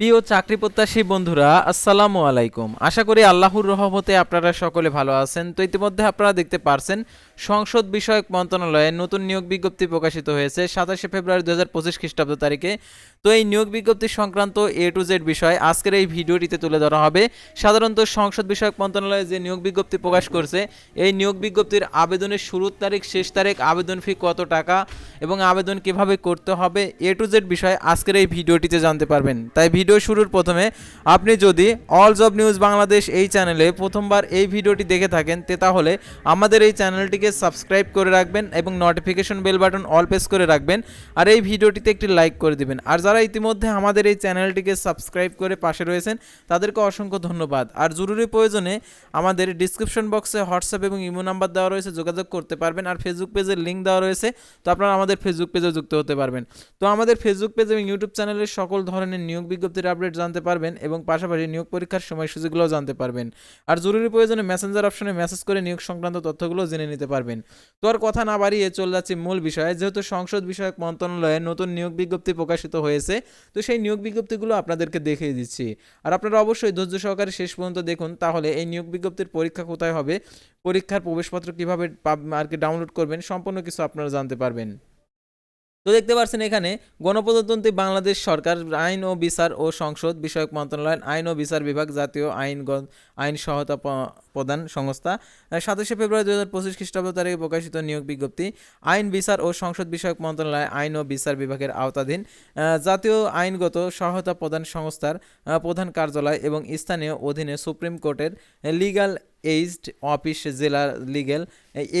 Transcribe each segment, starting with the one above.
প্রিয় চাকরি প্রত্যাশী বন্ধুরা, আসসালামু আলাইকুম। আশা করি আল্লাহর রহমতে আপনারা সকলে ভালো আছেন। তো ইতিমধ্যে আপনারা দেখতে পারছেন, সংসদ বিষয়ক মন্ত্রণালয়ে নতুন নিয়োগ বিজ্ঞপ্তি প্রকাশিত হয়েছে সাতাশে ফেব্রুয়ারি দু হাজার পঁচিশ খ্রিস্টাব্দ তারিখে। তো এই নিয়োগ বিজ্ঞপ্তি সংক্রান্ত এ টু জেড বিষয় আজকের এই ভিডিওটিতে তুলে ধরা হবে। সাধারণত সংসদ বিষয়ক মন্ত্রণালয়ে যে নিয়োগ বিজ্ঞপ্তি প্রকাশ করছে, এই নিয়োগ বিজ্ঞপ্তির আবেদনের শুরুর তারিখ, শেষ তারিখ, আবেদন ফি কত টাকা এবং আবেদন কীভাবে করতে হবে, এ টু জেড বিষয় আজকের এই ভিডিওটিতে জানতে পারবেন। তাই ভিডিও শুরুর প্রথমে আপনি যদি অল জব নিউজ বাংলাদেশ এই চ্যানেলে প্রথমবার এই ভিডিওটি দেখে থাকেন, তে তাহলে আমাদের এই চ্যানেলটিকে সাবস্ক্রাইব করে রাখবেন এবং notification bell button all press করে রাখবেন আর এই ভিডিওটিতে একটি লাইক করে দিবেন। আর যারা ইতিমধ্যে আমাদের এই চ্যানেলটিকে সাবস্ক্রাইব করে পাশে রয়েছেন, তাদেরকে অসংখ্য ধন্যবাদ। আর জরুরি প্রয়োজনে আমাদের ডিসক্রিপশন বক্সে হোয়াটসঅ্যাপ এবং ইমো নাম্বার দেওয়া রয়েছে, যোগাযোগ করতে পারবেন। আর ফেসবুক পেজের লিঙ্ক দেওয়া রয়েছে, তো আপনারা আমাদের ফেসবুক পেজে যুক্ত হতে পারবেন। তো আমাদের ফেসবুক পেজ এবং ইউটিউব চ্যানেলের সকল ধরনের নিয়োগ বিজ্ঞপ্তির আপডেট জানতে পারবেন এবং পাশাপাশি নিয়োগ পরীক্ষার সময়সূচিগুলোও জানতে পারবেন। আর জরুরি প্রয়োজনে মেসেঞ্জার অপশনে মেসেজ করে নিয়োগ সংক্রান্ত তথ্যগুলো জেনে নিতে পারবেন। তো আর কথা না বাড়িয়ে চলে যাচ্ছি মূল বিষয়ে। যেহেতু সংসদ বিষয়ক মন্ত্রণালয়ে নতুন নিয়োগ বিজ্ঞপ্তি প্রকাশিত হয়েছে, তো সেই নিয়োগ বিজ্ঞপ্তিগুলো আপনাদেরকে দেখিয়ে দিচ্ছি। আর আপনারা অবশ্যই ধৈর্য সহকারে শেষ পর্যন্ত দেখুন, তাহলে এই নিয়োগ বিজ্ঞপ্তির পরীক্ষা কোথায় হবে, পরীক্ষার প্রবেশপত্র কীভাবে আর কি ডাউনলোড করবেন, সম্পূর্ণ কিছু আপনারা জানতে পারবেন। তো দেখতে পাচ্ছেন এখানে গণপ্রজাতন্ত্রী বাংলাদেশ সরকার, আইন ও বিচার ও সংসদ বিষয়ক মন্ত্রণালয়, আইন ও বিচার বিভাগ, জাতীয় আইন আইন সহায়তা প্রদান সংস্থা। সাতাশে ফেব্রুয়ারি দু হাজার পঁচিশ খ্রিস্টাব্দ তারিখে প্রকাশিত নিয়োগ বিজ্ঞপ্তি, আইন, বিচার ও সংসদ বিষয়ক মন্ত্রণালয়, আইন ও বিচার বিভাগের আওতাধীন জাতীয় আইনগত সহায়তা প্রদান সংস্থার প্রধান কার্যালয় এবং স্থানীয় অধীনে সুপ্রিম কোর্টের লিগ্যাল এইজড অফিস জেলা লিগ্যাল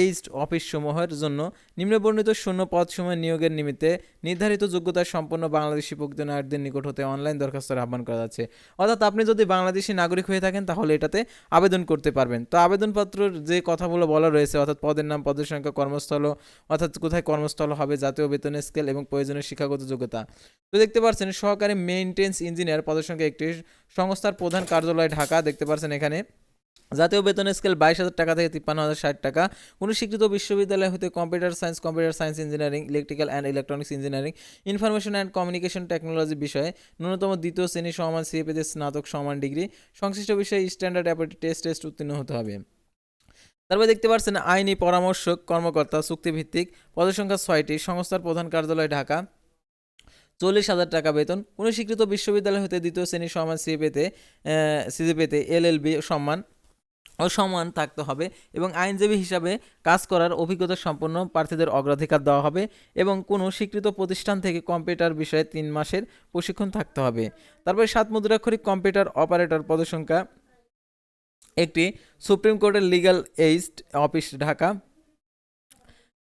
এইজড অফিস সমূহের জন্য নিম্নবর্ণিত শূন্য পদসমূহ নিয়োগের নিমিত্তে নির্ধারিত যোগ্যতা সম্পন্ন বাংলাদেশি প্রকৃত নাগরিকদের নিকট হতে অনলাইন দরখাস্তের আহ্বান করা যাচ্ছে। অর্থাৎ আপনি যদি বাংলাদেশি নাগরিক হয়ে থাকেন, তাহলে এটাতে আবেদন করতে পারবেন। তো আবেদনপত্রের যে কথাগুলো বলা রয়েছে, অর্থাৎ পদের নাম, পদের সংখ্যা, কর্মস্থল, অর্থাৎ কোথায় কর্মস্থল হবে, জাতীয় বেতনের স্কেল এবং প্রয়োজনীয় শিক্ষাগত যোগ্যতা। তো দেখতে পাচ্ছেন, সহকারী মেইনটেন্স ইঞ্জিনিয়ার পদের সংখ্যা একটি সংস্থার প্রধান কার্যালয় ঢাকা, দেখতে পাচ্ছেন এখানে। জাতীয় বেতনের স্কেল বাইশ হাজার টাকা থেকে তিপ্পান্ন হাজার ষাট টাকা। কোনো স্বীকৃত বিশ্ববিদ্যালয় হতে computer science computer science engineering, electrical and electronics engineering, information and communication technology বিষয়ে ন্যূনতম দ্বিতীয় শ্রেণি সমান সিএপিতে স্নাতক সমান ডিগ্রি। সংশ্লিষ্ট বিষয়ে স্ট্যান্ডার্ড অ্যাপটি টেস্ট টেস্ট উত্তীর্ণ হতে হবে। তারপরে দেখতে পাচ্ছেন, আইনি পরামর্শক কর্মকর্তা চুক্তিভিত্তিক পদের সংখ্যা ছয়টি, সংস্থার প্রধান কার্যালয় ঢাকা। চল্লিশ হাজার টাকা বেতন। কোনো স্বীকৃত বিশ্ববিদ্যালয় হতে দ্বিতীয় শ্রেণি সমান সিএপিতে সিজিপিতে এলএলবি সম্মান ও সমান থাকতে হবে এবং আইনজীবী হিসাবে কাজ করার অভিজ্ঞতা সম্পন্ন প্রার্থীদের অগ্রাধিকার দেওয়া হবে এবং কোনো স্বীকৃত প্রতিষ্ঠান থেকে কম্পিউটার বিষয়ে তিন মাসের প্রশিক্ষণ থাকতে হবে। তারপরে সাত মুদ্রাক্ষরিক কম্পিউটার অপারেটর পদসংখ্যা একটি সুপ্রিম কোর্টের লিগ্যাল এইস্ট অফিস ঢাকা।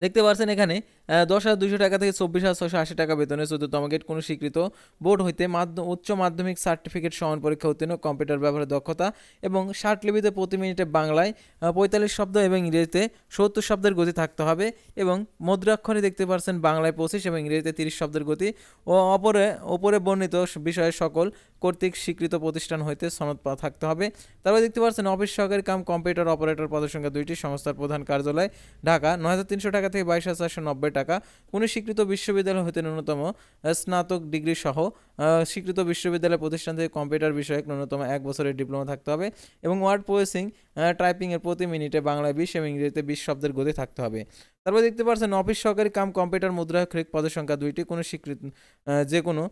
দেখতে পাচ্ছেন এখানে দশ হাজার দুশো টাকা থেকে চব্বিশ হাজার ছশো আশি টাকা বেতনে চতুর্থম গেট কোনো স্বীকৃত বোর্ড হইতে মাধ্য- উচ্চ মাধ্যমিক সার্টিফিকেট সমান পরীক্ষা উত্তীর্ণ, কম্পিউটার ব্যবহারের দক্ষতা এবং ষাট লিপিতে প্রতি মিনিটে বাংলায় পঁয়তাল্লিশ শব্দ এবং ইংরেজিতে সত্তর শব্দের গতি থাকতে হবে এবং মুদ্রাক্ষরে দেখতে পারছেন বাংলায় পঁচিশ এবং ইংরেজিতে তিরিশ শব্দের গতি ও অপরে, ওপরে বর্ণিত বিষয়ে সকল কর্তৃক স্বীকৃত প্রতিষ্ঠান হইতে সনদ থাকতে হবে। তারপরে দেখতে পাচ্ছেন অফিস সহকারী কাম কম্পিউটার অপারেটর পদের সংখ্যা দুইটি সংস্থার প্রধান কার্যালয়, ঢাকা, নয় হাজার তিনশো টাকা থেকে বাইশ হাজার চারশো নব্বই টাকা। কোনো স্বীকৃত বিশ্ববিদ্যালয় হতে ন্যূনতম স্নাতক ডিগ্রি সহ স্বীকৃত বিশ্ববিদ্যালয় প্রতিষ্ঠান থেকে কম্পিউটার বিষয়ক ন্যূনতম এক বছরের ডিপ্লোমা থাকতে হবে এবং ওয়ার্ড প্রসেসিং টাইপিংয়ের প্রতি মিনিটে বাংলায় বিশ এবং ইংরেজিতে বিশ শব্দের গতি থাকতে হবে। তারপর দেখতে পাচ্ছেন অফিস সহকারী কাম কম্পিউটার মুদ্রাক্ষরিক পদের সংখ্যা দুইটি, কোনো স্বীকৃত যে কোনো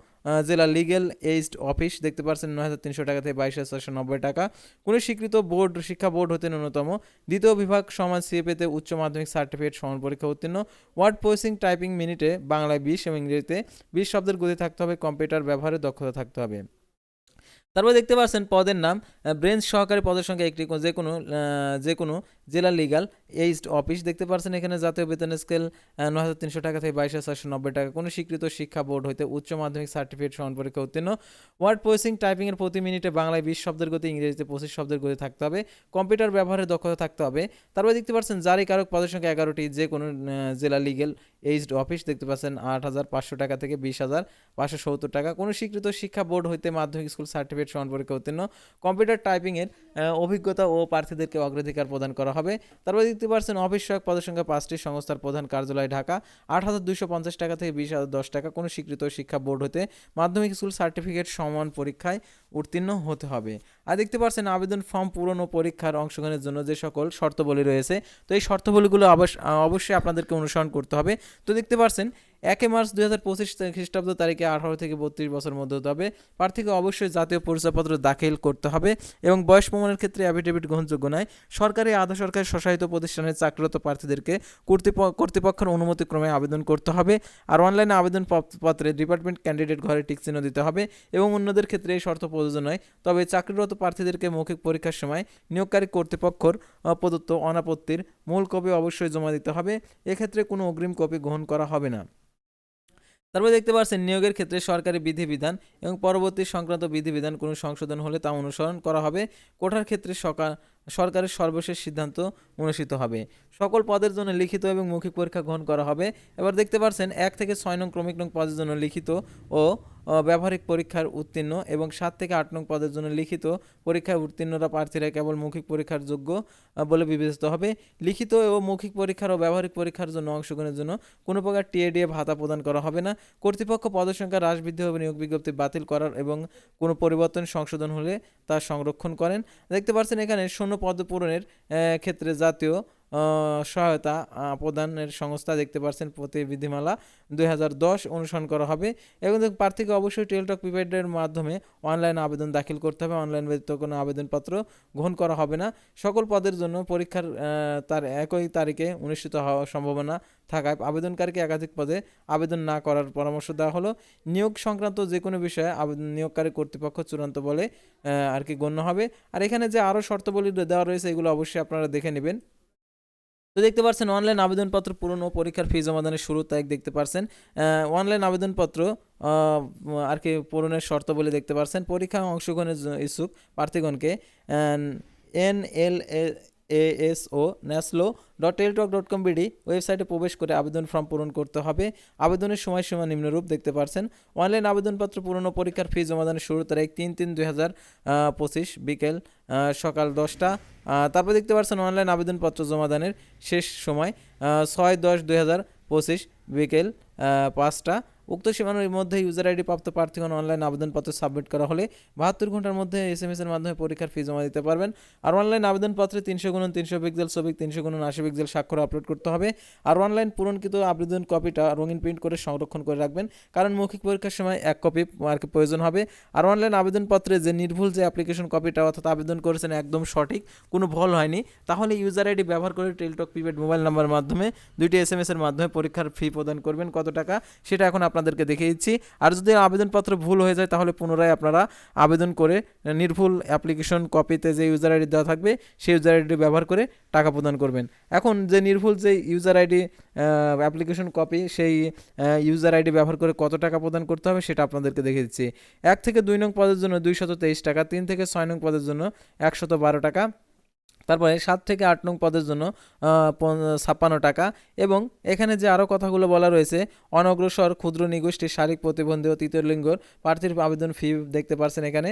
জেলা লিগেল এইজড অফিস দেখতে পাচ্ছেন নয় হাজার তিনশো টাকা থেকে বাইশ হাজার চারশো নব্বই টাকা। কোনো স্বীকৃত বোর্ড, শিক্ষা বোর্ড হতে ন্যূনতম। দ্বিতীয় বিভাগ, সমাজ সিএপিতে উচ্চ মাধ্যমিক সার্টিফিকেট সমান পরীক্ষা উত্তীর্ণ। ওয়ার্ড প্রসেসিং টাইপিং মিনিটে বাংলায় বিশ এবং ইংরেজিতে বিশ শব্দের গতি থাকতে হবে, কম্পিউটার ব্যবহারে দক্ষতা থাকতে হবে। তারপর দেখতে পাচ্ছেন পদের নাম ব্রেঞ্চ সহকারী পদের সংখ্যা একটি যে কোনো যে কোনো জেলা লিগাল এইজড অফিস দেখতে পাচ্ছেন এখানে জাতীয় বেতন স্কেল ন হাজার তিনশো টাকা থেকে বাইশ হাজার চারশো নব্বই টাকা। কোনো স্বীকৃত শিক্ষা বোর্ড হইতে উচ্চ মাধ্যমিক সার্টিফিকেট সমান পরীক্ষা উত্তীর্ণ। ওয়ার্ড প্রসেসিং টাইপিংয়ের প্রতি মিনিটে বাংলায় বিশ শব্দের গতি, ইংরেজিতে পঁচিশ শব্দের গতি থাকতে হবে। কম্পিউটার ব্যবহারের দক্ষতা থাকতে হবে। তারপর দেখতে পাচ্ছেন জারি কারক পদের সংখ্যা এগারোটি যে কোনো জেলা লিগেল এইচড অফিস দেখতে পাচ্ছেন আট হাজার পাঁচশো টাকা থেকে বিশ হাজার পাঁচশো সত্তর টাকা। কোনো স্বীকৃত শিক্ষা বোর্ড হইতে মাধ্যমিক স্কুল সার্টিফিকেট সমান পরীক্ষা উত্তীর্ণ। কম্পিউটার টাইপিংয়ের অভিজ্ঞতা ও প্রার্থীদেরকে অগ্রাধিকার প্রদান করা হবে। তারপরে দেখতে পাচ্ছেন অফিস সহায়ক পদের সংখ্যা পাঁচটি সংস্থার প্রধান কার্যালয় ঢাকা। আট হাজার দুশো পঞ্চাশ টাকা থেকে বিশ হাজার দশ টাকা। কোনো স্বীকৃত শিক্ষা বোর্ড হতে মাধ্যমিক স্কুল সার্টিফিকেট সমান পরীক্ষায় উত্তীর্ণ হতে হবে। আর দেখতে পাচ্ছেন আবেদন ফর্ম পূরণ ও পরীক্ষার অংশগ্রহণের জন্য যে সকল শর্তাবলী রয়েছে, তো এই শর্তাবলীগুলো অবশ্য অবশ্যই আপনাদেরকে অনুসরণ করতে হবে। তো দেখতে পাচ্ছেন একে মার্চ দুই হাজার পঁচিশ খ্রিস্টাব্দ তারিখে আঠারো থেকে বত্রিশ বছর মধ্যে হতে হবে। প্রার্থীকে অবশ্যই জাতীয় পরিচয়পত্র দাখিল করতে হবে এবং বয়স প্রমাণের ক্ষেত্রে অ্যাফিডেভিট গ্রহণযোগ্য নয়। সরকারি আধা সরকারি স্বশাসিত প্রতিষ্ঠানের চাকরিরত প্রার্থীদেরকে কর্তৃপ- কর্তৃপক্ষের অনুমতিক্রমে আবেদন করতে হবে। আর অনলাইনে আবেদন পত- পত্রে ডিপার্টমেন্ট ক্যান্ডিডেট ঘরে টিক চিহ্ন দিতে হবে এবং অন্যদের ক্ষেত্রে এই শর্ত প্রযোজ্য নয়। তবে চাকরিরত প্রার্থীদেরকে মৌখিক পরীক্ষার সময় নিয়োগকারী কর্তৃপক্ষর প্রদত্ত অনাপত্তির মূল কপি অবশ্যই জমা দিতে হবে। এক্ষেত্রে কোনো অগ্রিম কপি গ্রহণ করা হবে না। তারপর দেখতে পাচ্ছেন নিয়োগের ক্ষেত্রে সরকারি বিধিবিধান এবং পরবর্তী সংক্রান্ত বিধিবিধান কোনো সংশোধন হলে তা অনুসরণ করা হবে। কোঠার ক্ষেত্রে সকা- সরকারের সর্বশেষ সিদ্ধান্ত অনুষ্ঠিত হবে। সকল পদের জন্য লিখিত এবং মৌখিক পরীক্ষা গ্রহণ করা হবে। এবার দেখতে পাচ্ছেন এক থেকে ছয় নং ক্রমিক নং পদের জন্য লিখিত ও ব্যবহারিক পরীক্ষার উত্তীর্ণ এবং সাত থেকে আট নং পদের জন্য লিখিত পরীক্ষায় উত্তীর্ণরা প্রার্থীরা কেবল মৌখিক পরীক্ষার যোগ্য বলে বিবেচিত হবে। লিখিত ও মৌখিক পরীক্ষার ও ব্যবহারিক পরীক্ষার জন্য অংশগ্রহণের জন্য কোনো প্রকার টিএডিএ ভাতা প্রদান করা হবে না। কর্তৃপক্ষ পদসংখ্যা হ্রাস বৃদ্ধি হবে, নিয়োগ বিজ্ঞপ্তি বাতিল করার এবং কোনো পরিবর্তন সংশোধন হলে তা সংরক্ষণ করেন। দেখতে পাচ্ছেন এখানে শূন্য পদ পূরণের আহ, ক্ষেত্রে জাতীয় আহ, সহায়তা প্রদানের সংস্থা দেখতে পাচ্ছেন প্রতি বিধিমালা দু হাজার দশ অনুসরণ করা হবে। এবং প্রার্থীকে অবশ্যই টেলটক প্রিপেডের মাধ্যমে অনলাইন আবেদন দাখিল করতে হবে। অনলাইন ব্যতীত কোনো আবেদনপত্র গ্রহণ করা হবে না। সকল পদের জন্য পরীক্ষার তার একই তারিখে অনুষ্ঠিত হওয়ার সম্ভাবনা থাকায় আবেদনকারীকে একাধিক পদে আবেদন না করার পরামর্শ দেওয়া হলো। নিয়োগ সংক্রান্ত যে কোনো বিষয়ে আবেদন নিয়োগকারী কর্তৃপক্ষ চূড়ান্ত বলে আর কি গণ্য হবে। আর এখানে যে আরও শর্তাবলী দেওয়া রয়েছে, এগুলো অবশ্যই আপনারা দেখে নেবেন। তো দেখতে পাচ্ছেন অনলাইন আবেদনপত্র পূরণ ও পরীক্ষার ফি জমাদানের শুরু, তারিখ দেখতে পাচ্ছেন অনলাইন আবেদনপত্র আর কি পূরণের শর্ত বলে দেখতে পাচ্ছেন পরীক্ষা অংশগ্রহণের ইচ্ছুক প্রার্থীগণকে N L ASO ন্যাসলো dot Teletalk dot com BD ওয়েবসাইটে প্রবেশ করে আবেদন ফর্ম পূরণ করতে হবে। আবেদনের সময়সীমা নিম্নরূপ দেখতে পাচ্ছেন অনলাইন আবেদনপত্র পূরণ পরীক্ষার ফি জমাদানের শুরু তারিখ তিন তিন দুই হাজার পঁচিশ বিকেল সকাল দশটা। তারপর দেখতে পাচ্ছেন অনলাইন আবেদনপত্র জমাদানের শেষ সময় ছয় দশ দুই হাজার, পঁচিশ বিকেল পাঁচটা। উক্ত সীমানোর মধ্যে ইউজার আইডি প্রাপ্ত প্রার্থীগণ অনলাইন আবেদনপত্র সাবমিট করা হলে বাহাত্তর ঘণ্টার মধ্যে এস এম এর মাধ্যমে পরীক্ষার ফি জমা দিতে পারবেন। আর অনলাইন আবেদনপত্রে তিনশো গুণ তিনশো পিক্সেল ছবি, তিনশো গুণ আশি পিক্সেল স্বাক্ষর আপলোড করতে হবে। আর অনলাইন পূরণকৃত আবেদন কপিটা রঙিন প্রিন্ট করে সংরক্ষণ করে রাখবেন, কারণ মৌখিক পরীক্ষার সময় এক কপি আর কি প্রয়োজন হবে। আর অনলাইন আবেদনপত্রে যে নির্ভুল যে অ্যাপ্লিকেশন কপিটা অর্থাৎ আবেদন করেছেন একদম সঠিক, কোনো ভুল হয়নি, তাহলে ইউজার আইডি ব্যবহার করে টেলটক প্রিপেড মোবাইল নাম্বারের মাধ্যমে দুইটি এস এম এর মাধ্যমে পরীক্ষার ফি প্রদান করবেন। কত টাকা? সেটা এখন আপনাদেরকে দেখিয়ে দিচ্ছি আর যদি আবেদনপত্র ভুল হয়ে যায়, তাহলে পুনরায় আপনারা আবেদন করে নির্ভুল অ্যাপ্লিকেশন কপিতে যে ইউজার আইডি দেওয়া থাকবে, সেই ইউজার আইডি ব্যবহার করে টাকা প্রদান করবেন। এখন যে নির্ভুল যে ইউজার আইডি অ্যাপ্লিকেশন কপি সেই ইউজার আইডি ব্যবহার করে কত টাকা প্রদান করতে হবে, সেটা আপনাদেরকে দেখে দিচ্ছি এক থেকে দুই নং পদের জন্য দুইশত তেইশ টাকা, তিন থেকে ছয় নং পদের জন্য একশত বারো টাকা তারপরে সাত থেকে আট নং পদের জন্য ছাপ্পান্ন টাকা এবং এখানে যে আরও কথাগুলো বলা রয়েছে, অনগ্রসর ক্ষুদ্র নিগোষ্ঠীর শারীরিক প্রতিবন্ধী ও তৃতীয় লিঙ্গর প্রার্থীর আবেদন ফি দেখতে পারছেন এখানে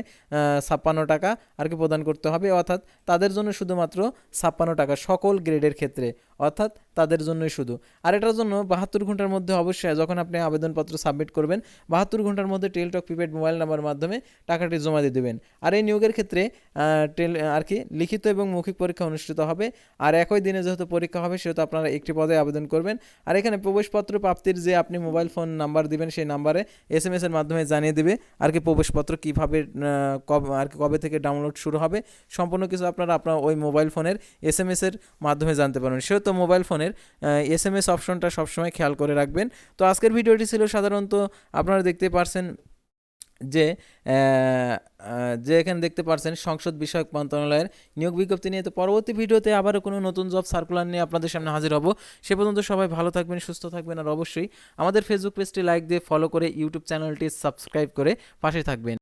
ছাপ্পান্ন টাকা আর কি প্রদান করতে হবে। অর্থাৎ তাদের জন্য শুধুমাত্র ছাপ্পান্ন টাকা সকল গ্রেডের ক্ষেত্রে। অর্থাৎ তাদের জন্যই শুধু। আর এটার জন্য বাহাত্তর ঘণ্টার মধ্যে অবশ্যই যখন আপনি আবেদনপত্র সাবমিট করবেন, বাহাত্তর ঘণ্টার মধ্যে টেলটক প্রিপেড মোবাইল নাম্বার মাধ্যমে টাকাটি জমা দিয়ে দেবেন। আর এই নিয়োগের ক্ষেত্রে টেল, আর কি, লিখিত এবং মৌখিক পরীক্ষা অনুষ্ঠিত হবে। আর একই দিনে যেহেতু পরীক্ষা হবে, সেহেতু আপনারা একটি পদে আবেদন করবেন। আর এখানে প্রবেশপত্র প্রাপ্তির যে আপনি মোবাইল ফোন নাম্বার দিবেন, সেই নাম্বারে এস এম এর মাধ্যমে জানিয়ে দেবে আর কি প্রবেশপত্র কীভাবে কবে, আর কি কবে থেকে ডাউনলোড শুরু হবে। সম্পূর্ণ কিছু আপনারা আপনার ওই মোবাইল ফোনের এস এম এর মাধ্যমে জানতে পারবেন। সেহেতু মোবাইল ফোনের এস এম এস অপশনটা সবসময় খেয়াল করে রাখবেন। তো আজকের ভিডিওটি ছিল সাধারণত আপনারা দেখতে পারছেন যে যে এখানে দেখতে পারছেন সংসদ বিষয়ক মন্ত্রণালয়ের নিয়োগ বিজ্ঞপ্তি নিয়ে। তো পরবর্তী ভিডিওতে আবারও কোনো নতুন জব সার্কুলার নিয়ে আপনাদের সামনে হাজির হব। সে পর্যন্ত সবাই ভালো থাকবেন, সুস্থ থাকবেন আর অবশ্যই আমাদের ফেসবুক পেজটি লাইক দিয়ে ফলো করে ইউটিউব চ্যানেলটি সাবস্ক্রাইব করে পাশে থাকবেন।